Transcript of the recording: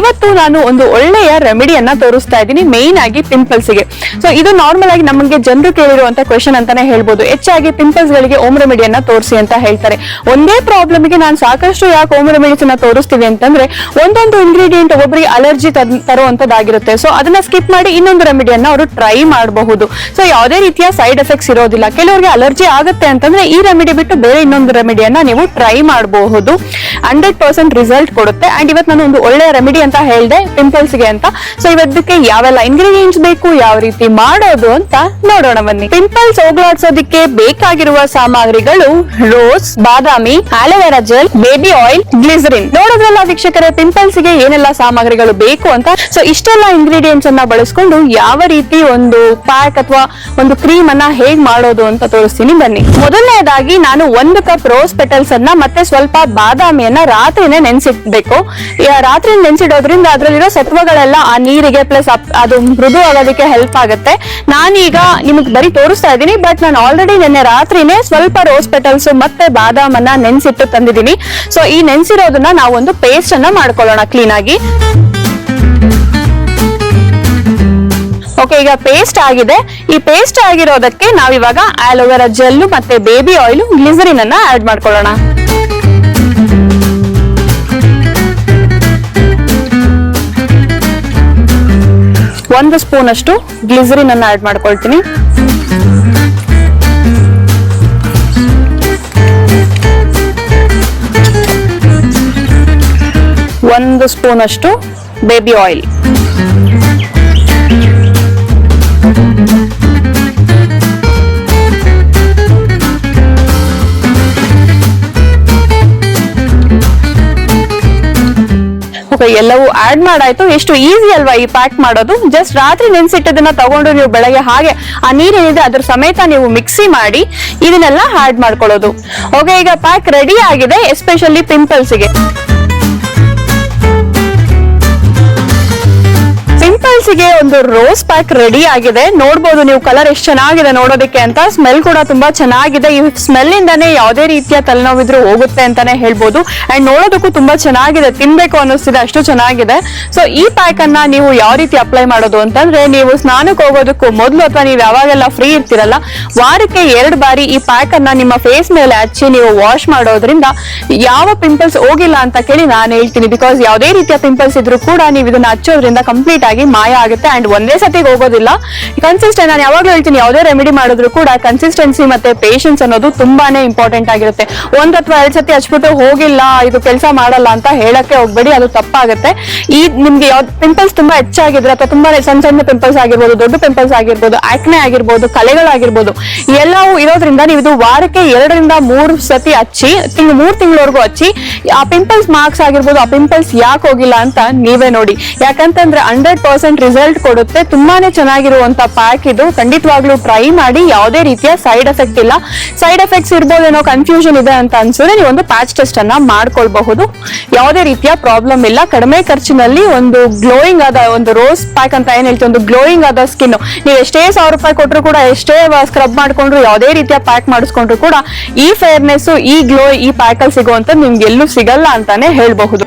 ಇವತ್ತು ನಾನು ಒಂದು ಒಳ್ಳೆಯ ರೆಮಿಡಿಯನ್ನ ತೋರಿಸ್ತಾ ಇದ್ದೀನಿ ಮೇನ್ ಆಗಿ ಪಿಂಪಲ್ಸ್ಗೆ ಸೊ ಇದು ನಾರ್ಮಲ್ ಆಗಿ ನಮಗೆ ಜನರು ಕೇಳಿರುವಂತ ಕ್ವೆಶನ್ ಅಂತಾನೆ ಹೇಳ್ಬೋದು. ಹೆಚ್ಚಾಗಿ ಪಿಂಪಲ್ಸ್ ಗಳಿಗೆ ಓಮ್ ರೆಮಿಡಿಯನ್ನ ತೋರಿಸಿ ಅಂತ ಹೇಳ್ತಾರೆ. ಒಂದೇ ಪ್ರಾಬ್ಲಮ್ಗೆ ನಾನು ಸಾಕಷ್ಟು ಯಾಕೆ ಓಮ್ ರೆಮಿಡೀಸ್ ಅನ್ನ ತೋರಿಸ್ತೀವಿ ಅಂತಂದ್ರೆ, ಒಂದೊಂದು ಇಂಗ್ರೀಡಿಯೆಂಟ್ ಒಬ್ಬರಿಗೆ ಅಲರ್ಜಿ ತರುವಂತದ್ದಾಗಿರುತ್ತೆ. ಸೊ ಅದನ್ನ ಸ್ಕಿಪ್ ಮಾಡಿ ಇನ್ನೊಂದು ರೆಮಿಡಿಯನ್ನ ಅವರು ಟ್ರೈ ಮಾಡಬಹುದು. ಸೊ ಯಾವುದೇ ರೀತಿಯ ಸೈಡ್ ಎಫೆಕ್ಟ್ಸ್ ಇರೋದಿಲ್ಲ. ಕೆಲವರಿಗೆ ಅಲರ್ಜಿ ಆಗುತ್ತೆ ಅಂತಂದ್ರೆ ಈ ರೆಮಿಡಿ ಬಿಟ್ಟು ಬೇರೆ ಇನ್ನೊಂದು ರೆಮಿಡಿಯನ್ನ ನೀವು ಟ್ರೈ ಮಾಡಬಹುದು. ಹಂಡ್ರೆಡ್ ಪರ್ಸೆಂಟ್ ರಿಸಲ್ಟ್ ಕೊಡುತ್ತೆ. ಅಂಡ್ ಇವತ್ತು ನಾನು ಒಂದು ಒಳ್ಳೆಯ ರೆಮಿಡಿ ಅಂತ ಹೇಳಿದೆ ಪಿಂಪಲ್ಸ್ಗೆ ಅಂತ. ಸೊ ಇವತ್ತಕ್ಕೆ ಯಾವೆಲ್ಲ ಇಂಗ್ರೀಡಿಯೆಂಟ್ಸ್ ಬೇಕು, ಯಾವ ರೀತಿ ಮಾಡೋದು ಅಂತ ನೋಡೋಣ ಬನ್ನಿ. ಪಿಂಪಲ್ಸ್ ಹೋಗ್ಲಾಡ್ಸೋದಕ್ಕೆ ಬೇಕಾಗಿರುವ ಸಾಮಗ್ರಿಗಳು ರೋಸ್ ಬಾದಾಮಿ aloe vera gel baby oil glycerin ನೋಡೋದ್ರಲ್ಲ ವೀಕ್ಷಕರೇ ಪಿಂಪಲ್ಸ್ಗೆ ಏನೆಲ್ಲ ಸಾಮಗ್ರಿಗಳು ಬೇಕು ಅಂತ. ಸೊ ಇಷ್ಟೆಲ್ಲ ಇಂಗ್ರೀಡಿಯೆಂಟ್ಸ್ ಅನ್ನ ಬಳಸ್ಕೊಂಡು ಯಾವ ರೀತಿ ಒಂದು ಪ್ಯಾಕ್ ಅಥವಾ ಒಂದು ಕ್ರೀಮ್ ಅನ್ನ ಹೇಗ್ ಮಾಡೋದು ಅಂತ ತೋರಿಸ್ತೀನಿ ಬನ್ನಿ. ಮೊದಲನೇದಾಗಿ ನಾನು ಒಂದು ಕಪ್ ರೋಸ್ ಪೆಟಲ್ಸ್ ಅನ್ನ ಮತ್ತೆ ಸ್ವಲ್ಪ ಬಾದಾಮಿಯನ್ನ ರಾತ್ರಿನೇ ನೆನ್ಸಿಡ್ಬೇಕು. ರಾತ್ರಿ ನೆನ್ಸಿಡೋದ್ರಿಂದ ಅದರಲ್ಲಿರೋ ಸತ್ವಗಳೆಲ್ಲ ಆ ನೀರಿಗೆ ಪ್ಲಸ್ ಅದು ಮೃದು ಆಗೋದಕ್ಕೆ ಹೆಲ್ಪ್ ಆಗುತ್ತೆ. ನಾನೀಗ ನಿಮಗೆ ಬರೀ ತೋರಿಸ್ತಾ ಇದ್ದೀನಿ ಬಟ್ ನಾನು ಆಲ್ರೆಡಿ ನಿನ್ನೆ ರಾತ್ರಿನೇ ಸ್ವಲ್ಪ ರೋಸ್ ಪೆಟಲ್ಸ್ ಮತ್ತೆ ಬಾದಾಮನ್ನ ನೆನ್ಸಿಟ್ಟು ತಂದಿದ್ದೀನಿ. ಸೊ ಈ ನೆನ್ಸಿರೋದನ್ನ ನಾವು ಒಂದು ಪೇಸ್ಟ್ ಅನ್ನ ಮಾಡ್ಕೊಳ್ಳೋಣ ಕ್ಲೀನ್ ಆಗಿ. ಓಕೆ ಈಗ ಪೇಸ್ಟ್ ಆಗಿದೆ. ಈ ಪೇಸ್ಟ್ ಆಗಿರೋದಕ್ಕೆ ನಾವಿವಾಗ ಆಲೋವೆರಾ ಜೆಲ್ಲು ಮತ್ತೆ ಬೇಬಿ ಆಯಿಲ್ ಗ್ಲಿಸರಿನ್ ಅನ್ನ ಆಡ್ ಮಾಡ್ಕೊಳ್ಳೋಣ. ಒಂದು ಸ್ಪೂನ್ ಅಷ್ಟು ಗ್ಲಿಸರಿನ್ ಅನ್ನ ಆಡ್ ಮಾಡ್ಕೊಳ್ತೀನಿ. ಒಂದು ಸ್ಪೂನ್ ಅಷ್ಟು ಬೇಬಿ ಆಯಿಲ್. ಓಕೆ ಎಲ್ಲವೂ ಆಡ್ ಮಾಡಾಯ್ತು. ಎಷ್ಟು ಈಸಿ ಅಲ್ವಾ ಈ ಪ್ಯಾಕ್ ಮಾಡೋದು? ಜಸ್ಟ್ ರಾತ್ರಿ ನೆನ್ಸಿಟ್ಟದನ್ನ ತಗೊಂಡು ನೀವು ಬೆಳಗ್ಗೆ ಹಾಗೆ ಆ ನೀರೇನಿದೆ ಅದ್ರ ಸಮೇತ ನೀವು ಮಿಕ್ಸಿ ಮಾಡಿ ಇದನ್ನೆಲ್ಲ ಆಡ್ ಮಾಡ್ಕೊಳ್ಳೋದು. ಓಕೆ ಈಗ ಪ್ಯಾಕ್ ರೆಡಿ ಆಗಿದೆ ಎಸ್ಪೆಷಲಿ ಪಿಂಪಲ್ಸ್ಗೆ ಗೆ ಒಂದು ರೋಸ್ ಪ್ಯಾಕ್ ರೆಡಿ ಆಗಿದೆ. ನೋಡ್ಬೋದು ನೀವು ಕಲರ್ ಎಷ್ಟು ಚೆನ್ನಾಗಿದೆ ನೋಡೋದಕ್ಕೆ ಅಂತ. ಸ್ಮೆಲ್ ಕೂಡ ತುಂಬಾ ಚೆನ್ನಾಗಿದೆ. ಈ ಸ್ಮೆಲ್ ಇಂದಾನೆ ಯಾವುದೇ ರೀತಿಯ ತಲೆನೋವಿದ್ರು ಹೋಗುತ್ತೆ ಅಂತಾನೆ ಹೇಳ್ಬೋದು. ಅಂಡ್ ನೋಡೋದಕ್ಕೂ ತುಂಬಾ ಚೆನ್ನಾಗಿದೆ. ತಿನ್ಬೇಕು ಅನ್ನಿಸ್ತಿದೆ, ಅಷ್ಟು ಚೆನ್ನಾಗಿದೆ. ಸೊ ಈ ಪ್ಯಾಕ್ ಅನ್ನ ನೀವು ಯಾವ ರೀತಿ ಅಪ್ಲೈ ಮಾಡೋದು ಅಂತಂದ್ರೆ, ನೀವು ಸ್ನಾನಕ್ಕೆ ಹೋಗೋದಕ್ಕೂ ಮೊದಲು ಅಥವಾ ನೀವು ಯಾವಾಗೆಲ್ಲ ಫ್ರೀ ಇರ್ತಿರಲ್ಲ, ವಾರಕ್ಕೆ ಎರಡು ಬಾರಿ ಈ ಪ್ಯಾಕ್ ಅನ್ನ ನಿಮ್ಮ ಫೇಸ್ ಮೇಲೆ ಹಚ್ಚಿ ನೀವು ವಾಶ್ ಮಾಡೋದ್ರಿಂದ ಯಾವ ಪಿಂಪಲ್ಸ್ ಹೋಗಿಲ್ಲ ಅಂತ ಕೇಳಿ ನಾನು ಹೇಳ್ತೀನಿ. ಬಿಕಾಸ್ ಯಾವುದೇ ರೀತಿಯ ಪಿಂಪಲ್ಸ್ ಇದ್ರೂ ಕೂಡ ನೀವು ಇದನ್ನ ಹಚ್ಚೋದ್ರಿಂದ ಕಂಪ್ಲೀಟ್ ಆಗಿ ಮಾಯ ಆಗುತ್ತೆ. ಅಂಡ್ ಒಂದೇ ಸತಿಗೆ ಹೋಗೋದಿಲ್ಲ. ಕನ್ಸಿಸ್ಟೆಂಟ್ ನಾನು ಯಾವಾಗಲೂ ಹೇಳ್ತೀನಿ, ಯಾವುದೇ ರೆಮಿಡಿ ಮಾಡಿದ್ರು ಕೂಡ ಕನ್ಸಿಸ್ಟೆನ್ಸಿ ಮತ್ತೆ ಪೇಷನ್ಸ್ ಅನ್ನೋದು ತುಂಬಾನೇ ಇಂಪಾರ್ಟೆಂಟ್ ಆಗಿರುತ್ತೆ. ಒಂದ್ ಅಥವಾ ಎರಡ್ ಸತಿ ಹಚ್ಬಿಟ್ಟು ಹೋಗಿಲ್ಲ, ಇದು ಕೆಲಸ ಮಾಡಲ್ಲ ಅಂತ ಹೇಳಕ್ಕೆ ಹೋಗ್ಬೇಡಿ, ಅದು ತಪ್ಪಾಗುತ್ತೆ. ಈ ನಿಮ್ಗೆ ಯಾವ್ದು ಪಿಂಪಲ್ಸ್ ತುಂಬಾ ಹೆಚ್ಚಾಗಿದ್ರೆ ಅಥವಾ ತುಂಬಾ ಸಣ್ಣ ಸಣ್ಣ ಪಿಂಪಲ್ಸ್ ಆಗಿರ್ಬೋದು, ದೊಡ್ಡ ಪಿಂಪಲ್ಸ್ ಆಗಿರ್ಬೋದು ಆಕ್ನೆ ಆಗಿರ್ಬೋದು, ಕಲೆಗಳಾಗಿರ್ಬೋದು, ಎಲ್ಲವೂ ಇರೋದ್ರಿಂದ ನೀವು ಇದು ವಾರಕ್ಕೆ ಎರಡರಿಂದ ಮೂರು ಸತಿ ಹಚ್ಚಿ, ತಿಂಗ್, ಮೂರ್ ತಿಂಗಳವರೆಗೂ ಹಚ್ಚಿ, ಆ ಪಿಂಪಲ್ಸ್ ಮಾರ್ಕ್ಸ್ ಆಗಿರ್ಬೋದು, ಆ ಪಿಂಪಲ್ಸ್ ಯಾಕೆ ಹೋಗಿಲ್ಲ ಅಂತ ನೀವೇ ನೋಡಿ. ಯಾಕಂತಂದ್ರೆ ಹಂಡ್ರೆಡ್ ಪರ್ಸೆಂಟ್ ರಿಸಲ್ಟ್ ಕೊಡುತ್ತೆ. ತುಂಬಾನೇ ಚೆನ್ನಾಗಿರುವಂತ ಪ್ಯಾಕ್ ಇದು. ಖಂಡಿತವಾಗ್ಲೂ ಟ್ರೈ ಮಾಡಿ. ಯಾವುದೇ ರೀತಿಯ ಸೈಡ್ ಎಫೆಕ್ಟ್ ಇಲ್ಲ. ಸೈಡ್ ಎಫೆಕ್ಟ್ಸ್ ಇರ್ಬೋದೇನೋ ಕನ್ಫ್ಯೂಷನ್ ಇದೆ ಅಂತ ಅನ್ಸಿದ್ರೆ ನೀವು ಒಂದು ಪ್ಯಾಚ್ ಟೆಸ್ಟ್ ಅನ್ನ ಮಾಡ್ಕೊಳ್ಬಹುದು. ಯಾವುದೇ ರೀತಿಯ ಪ್ರಾಬ್ಲಮ್ ಇಲ್ಲ. ಕಡಿಮೆ ಖರ್ಚಿನಲ್ಲಿ ಒಂದು ಗ್ಲೋಯಿಂಗ್ ಆದ ಒಂದು ರೋಸ್ ಪ್ಯಾಕ್ ಅಂತ ಏನ್ ಹೇಳ್ತೀವಿ? ಒಂದು ಗ್ಲೋಯಿಂಗ್ ಆದ ಸ್ಕಿನ್ ನೀವು ಎಷ್ಟೇ ಸಾವಿರ ರೂಪಾಯಿ ಕೊಟ್ಟರು ಕೂಡ, ಎಷ್ಟೇ ಸ್ಕ್ರಬ್ ಮಾಡ್ಕೊಂಡ್ರು, ಯಾವುದೇ ರೀತಿಯ ಪ್ಯಾಕ್ ಮಾಡಿಸ್ಕೊಂಡ್ರು ಕೂಡ, ಈ ಫೇರ್ನೆಸ್ ಈ ಗ್ಲೋ ಈ ಪ್ಯಾಕ್ ಅಲ್ಲಿ ಸಿಗುವಂತ ನಿಮ್ಗೆ ಎಲ್ಲೂ ಸಿಗಲ್ಲ ಅಂತಾನೆ ಹೇಳ್ಬಹುದು.